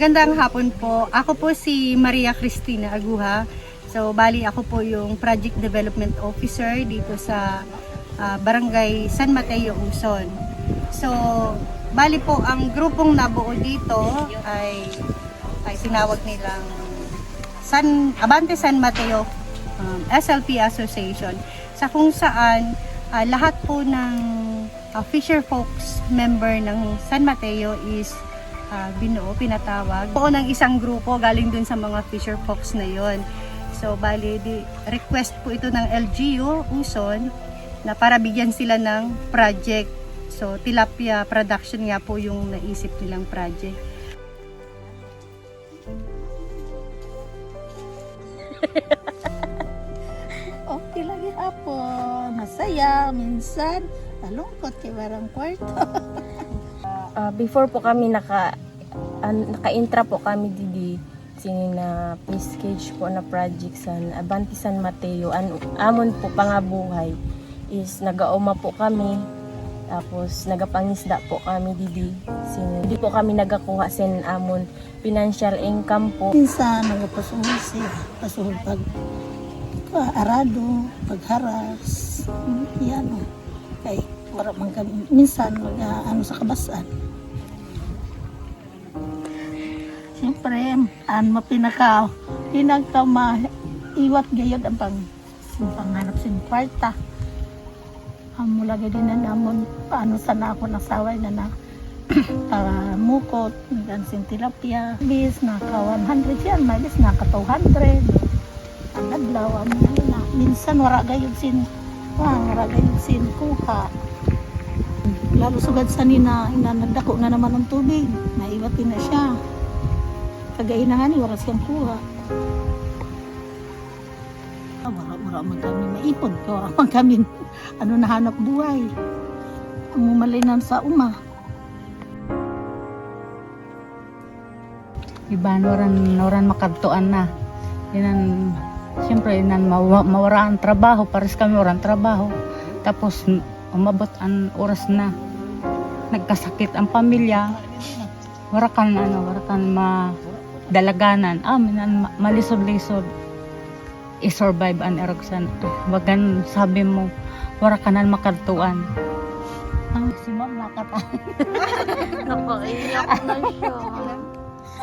magandang hapon po. Ako po si Maria Cristina Aguha. So, bali ako po yung Project Development Officer dito sa ah, Barangay San Mateo, Uson. So, bali po ang grupong nabuo dito ay ay tinawag nilang San Abante San Mateo um, SLP Association sa kung saan ah, lahat po ng ah, Fisher Folks member ng San Mateo is ah, binuo, pinatawag. Po ng isang grupo galing dun sa mga Fisher Folks na yon. So, bali, di, request po ito ng LGU, Uson, na para bigyan sila ng project. So, tilapia production nga po yung naisip nilang project. Okay lagi hapon. Masaya. Minsan, malungkot kay barang kwarto. Ah, before po kami naka an, naka-intra po kami didi sini na package po na project sa Abanti San Mateo an amon po pangabuhay is nagauma po kami tapos nagapangisda po kami didi sini di po kami nagakuha sin amon financial income po Minsan, nagpasuhol siya. Pasuhol pag ah, arado, pagharas. Hmm, Yan o. Kay, wala man kami. Minsan, mag, ah, ano sa kabasan. Siyempre, an mapinaka, pinagtama, iwat gayod ang pang, ang panghanap sin kwarta. Ang mula din na namon, paano sana ako nasaway na na para mukot, gansin tilapia. Bis, naka 100 yan, may bis naka 200. Ang adlaw, ang na. Minsan, wala gayod sin, wala gayod sin kuha. Lalo sugad sa nina, inanagdako na naman ng tubig. Naiwatin na siya. Kagayin na nga ni, wala siyang kuha. Ah, wala, wala man kami maipon. Wala man kami, ano, nahanap buhay. Ang umalinan sa uma. iba noran noran makadtuan na inan siyempre inan ang trabaho pares kami waran trabaho tapos umabot ang oras na nagkasakit ang pamilya wara kan ano wara kan madalaganan. Ah minan ma- malisod-lisod. I-survive an eroksan wagan sabi mo wara kanan makadtuan ang si ma'am nakata napaiyak na siya.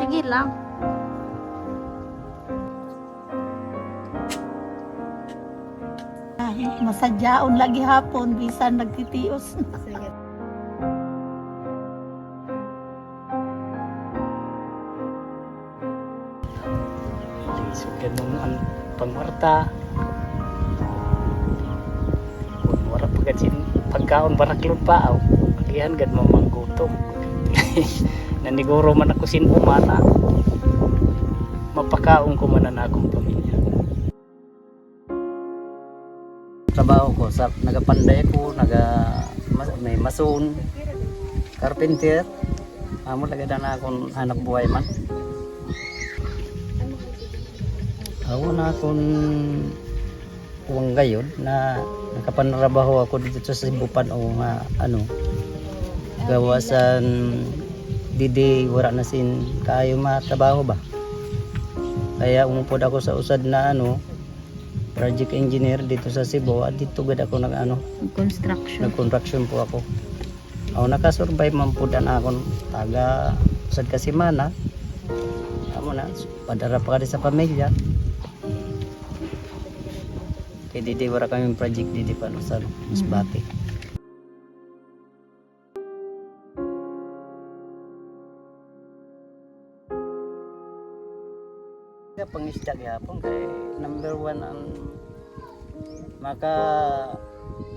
Sige lang. Masadyaon lagi hapon, bisan nagtitios. So, pangwarta. Kung wala pa kasi pagkaon baraklod pa, aw. Pagihan gad mo manggutom. Naniguro man ako sin umana. Mapakaon ko man na akong pamilya. Trabaho ko sa nagapanday ko, naga may mason, carpenter. Amo lagi na akong anak buhay man. Ako na akong uwang gayon na nakapanrabaho ako dito sa Sibupan o nga ano gawa sa didi wala na sin kayo matrabaho ba? Kaya umupod ako sa usad na ano project engineer dito sa Cebu at dito gad ako nag ano construction nag-construction po ako. Ako nakasurvive man po dan akong taga usad kasimana amo na padara pa sa pamilya kay didi wala kami project didi pa no sa Masbate Kaya pangisda gihapon kay number one ang maka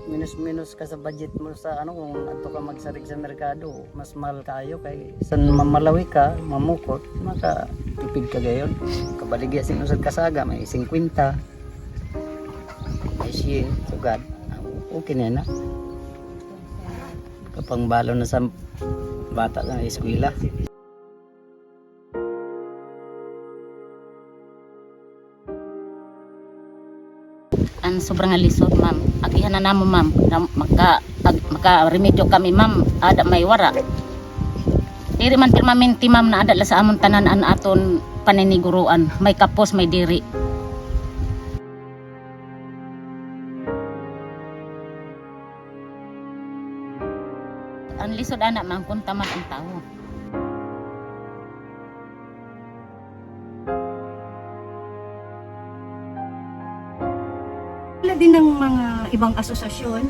minus-minus ka sa budget mo sa ano kung ato ka magsarig sa merkado mas mahal kayo kay san mamalawi ka mamukot maka tipid ka gayon. Kabaligya sin usad kasaga may 50 siye sugad Ah, okay na na kapang balo na sa bata sa eskwela. Ang sobrang alisod ma'am. Agihan na namo ma'am. Na maka ag, maka kami ma'am. Ada may wara. Diri man permanente ma'am na adala sa amon tanan an aton paniniguruan. May kapos, may diri. Lisod anak ma'am kung tamad ang tao. Wala din ng mga ibang asosasyon,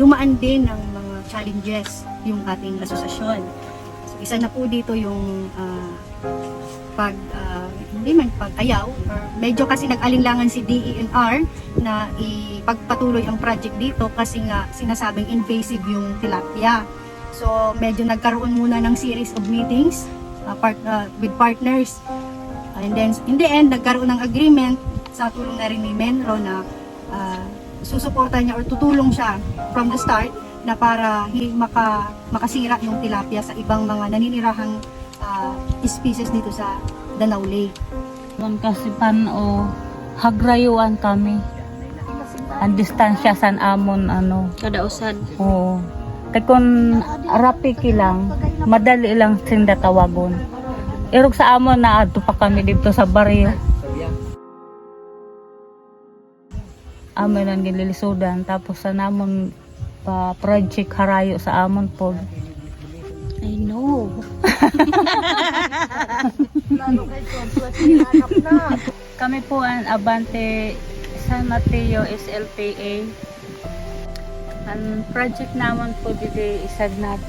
dumaan din ng mga challenges yung ating asosasyon. So, isa na po dito yung ah, pag, ah, hindi man pag-ayaw, medyo kasi nag-alinlangan si DENR na ipagpatuloy ang project dito kasi nga sinasabing invasive yung tilapia. So, medyo nagkaroon muna ng series of meetings ah, part, ah, with partners. And then, in the end, nagkaroon ng agreement sa tulong na rin ni Menro na uh, susuporta niya or tutulong siya from the start na para hindi maka, makasira yung tilapia sa ibang mga naninirahang ah, species dito sa Danau Lake. Doon kasi pan o hagrayuan kami. Ang distansya san amon ano. Kada usad. Oo. Kaya kung rapi kilang, madali lang sinda tawagon. Irog sa amon na adto pa kami dito sa baryo. Amon ang gililisudan tapos sa namon pa project harayo sa amon po. I know. Kami po ang Abante San Mateo SLPA. Ang project naman po dito isag na.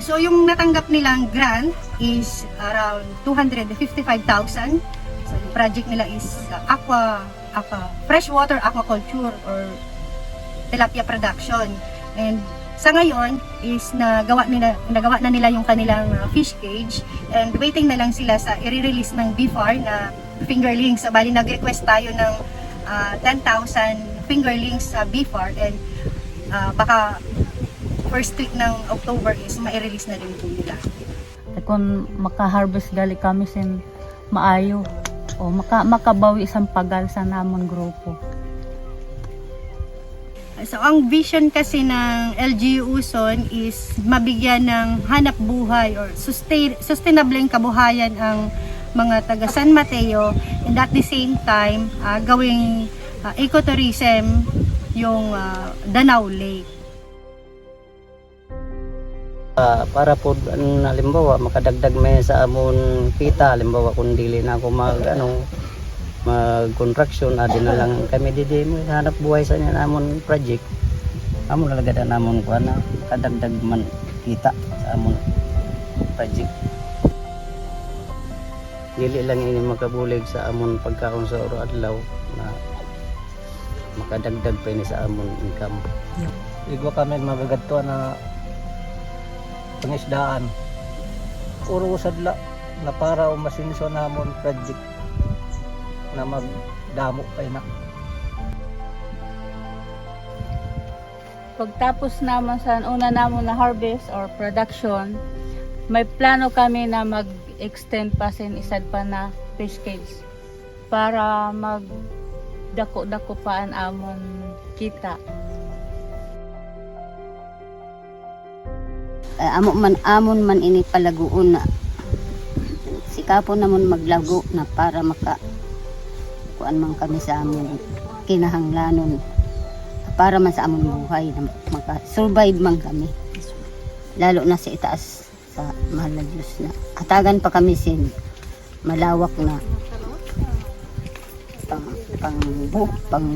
So yung natanggap nilang grant is around 255,000. So yung project nila is uh, aqua, aqua freshwater aquaculture or tilapia production. And sa ngayon is nagawa nila nagawa na nila yung kanilang uh, fish cage and waiting na lang sila sa i-release ng BFAR na fingerlings. So, bali nag-request tayo ng uh, 10,000 fingerlings sa BFAR and uh, baka first week ng October is ma-release na rin po nila. Kaya kung maka-harvest gali kami sin maayo o maka makabawi isang pagal sa namon grupo. So, ang vision kasi ng LGU Uson is mabigyan ng hanap buhay or sustain, sustainable kabuhayan ang mga taga San Mateo and at the same time, ah, gawing ah, ecotourism yung ah, Danau Lake. Ah, para po ano, halimbawa makadagdag may sa amon kita halimbawa kung dili na ako mag ano mag construction adi na lang kami didi mo hanap buhay sa niya namon project amon nalagad na namon ko na kadagdag man kita sa amon project dili lang ini makabulig sa amon pagkaon sa adlaw na makadagdag pa ini sa amon income Igwa kami magagadto na pangisdaan. Uro sadla na para umasinso namon project na magdamo kay na. Pagtapos naman sa una namon na harvest or production, may plano kami na mag-extend pa sin isad pa na fish cage para mag dako-dako pa ang amon kita. Eh, amo man amon man ini palaguon na. Sikapon namon maglago na para maka kuan man kami sa amon kinahanglanon. Para man sa amon buhay na maka survive man kami. Lalo na sa itaas sa mahal na Diyos na. Atagan pa kami sin malawak na pang pang bu, pang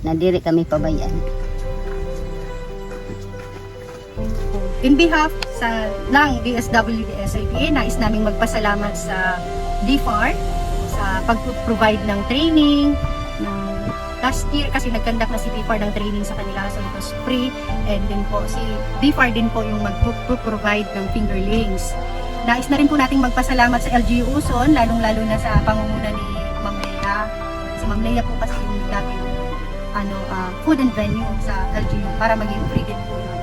na diri kami pabayaan In behalf sa ng DSWD SIPA, nais naming magpasalamat sa DFAR sa pag-provide ng training. ng last year kasi nagkandak na si DFAR ng training sa kanila so it was free and then po si DFAR din po yung mag-provide ng fingerlings. Nais na rin po nating magpasalamat sa LGU Uson, lalong-lalo na sa pangunguna ni Ma'am Lea po kasi yung daming ano, ah, food and venue sa LGU para maging free din po yun.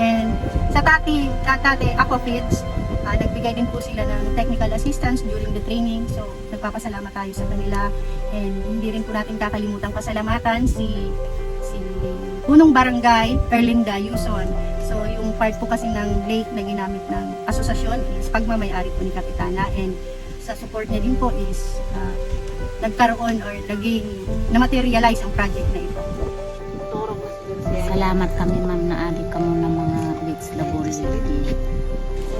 And sa Tati, sa Tate Aquafits, ah, nagbigay din po sila ng technical assistance during the training. So, nagpapasalamat tayo sa kanila. And hindi rin po natin kakalimutan pasalamatan si si punong barangay, Erlinda, Yuson. So, yung part po kasi ng lake na ginamit ng asosasyon is pagmamayari po ni Kapitana and sa support niya din po is ah, nagkaroon or naging na-materialize ang project na ito. Salamat kami ma'am na adik ka mo ng mga beach laboratory.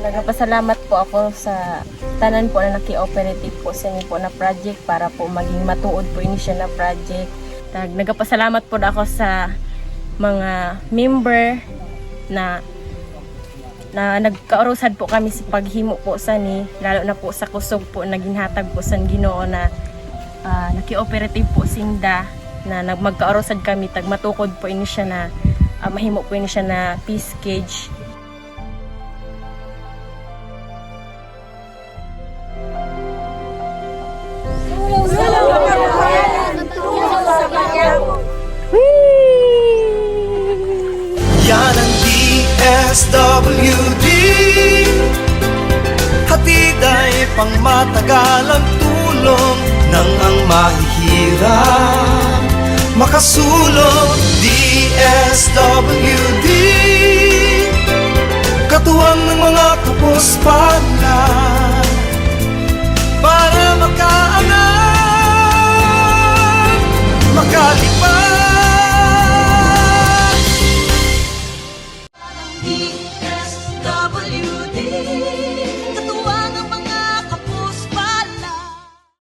Nagpasalamat po ako sa tanan po na naki-operative po sa inyo po na project para po maging matuod po ini siya na project. Tag nagpasalamat po ako sa mga member na na nagkaorosad po kami sa paghimo po sa ni lalo na po sa kusog po na ginhatag po sa Ginoo na ah, naki-operative po sinda na nagmagkaorosad kami tag matukod po ini siya na ah, mahimo po ini siya na peace cage. Yan ang DSWD Hatid ay pangmatagalang tulong Nang ang mahihirap Makasulong DSWD Katuwang ng mga Para